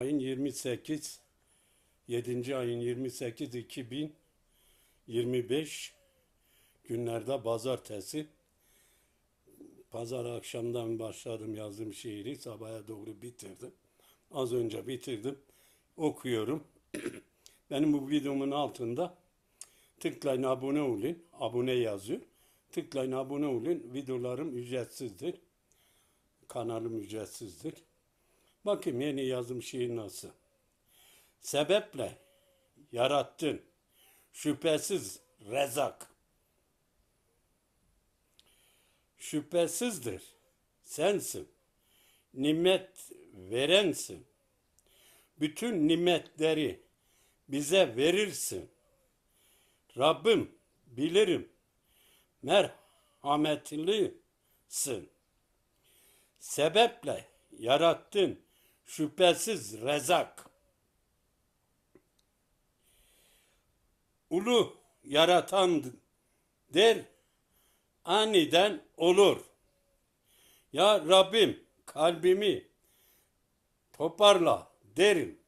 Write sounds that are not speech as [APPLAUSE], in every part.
Ayın 28 7. ayın 28 2025 günlerde pazartesi pazar akşamdan başladım yazdığım şiiri sabaha doğru bitirdim. Az önce bitirdim. Okuyorum. [CLEARS THROAT] Benim bu videomun altında tıklayın abone olun. Abone yazıyor. Tıklayın abone olun. Videolarım ücretsizdir. Kanalım ücretsizdir. Bakayım yeni yazım şiir nasıl. Sebeple yarattın. Şüphesiz rezak. Şüphesizdir. Sensin. Nimet verensin. Bütün nimetleri bize verirsin. Rabbim bilirim. Merhametlisin. Sebeple yarattın. Şüphesiz rezak. Ulu yaratan der aniden olur. Ya Rabbim kalbimi toparla derim.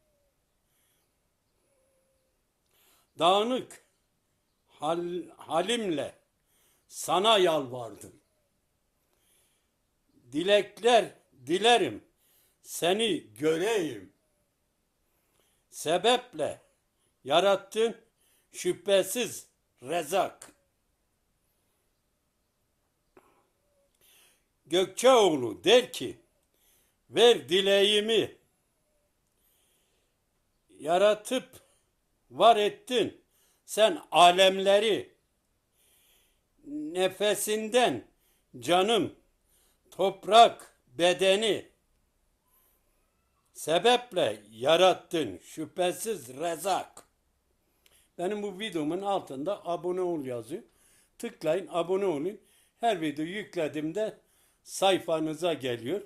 Dağınık hal, halimle sana yalvardım. Dilekler dilerim seni göreyim. Sebeple yarattın şüphesiz rezak. Gökçeoğlu der ki ver dileğimi yaratıp var ettin sen alemleri nefesinden canım toprak bedeni sebeple yarattın şüphesiz rezak. Benim bu videomun altında abone ol yazıyor. Tıklayın abone olun. Her video yüklediğimde sayfanıza geliyor.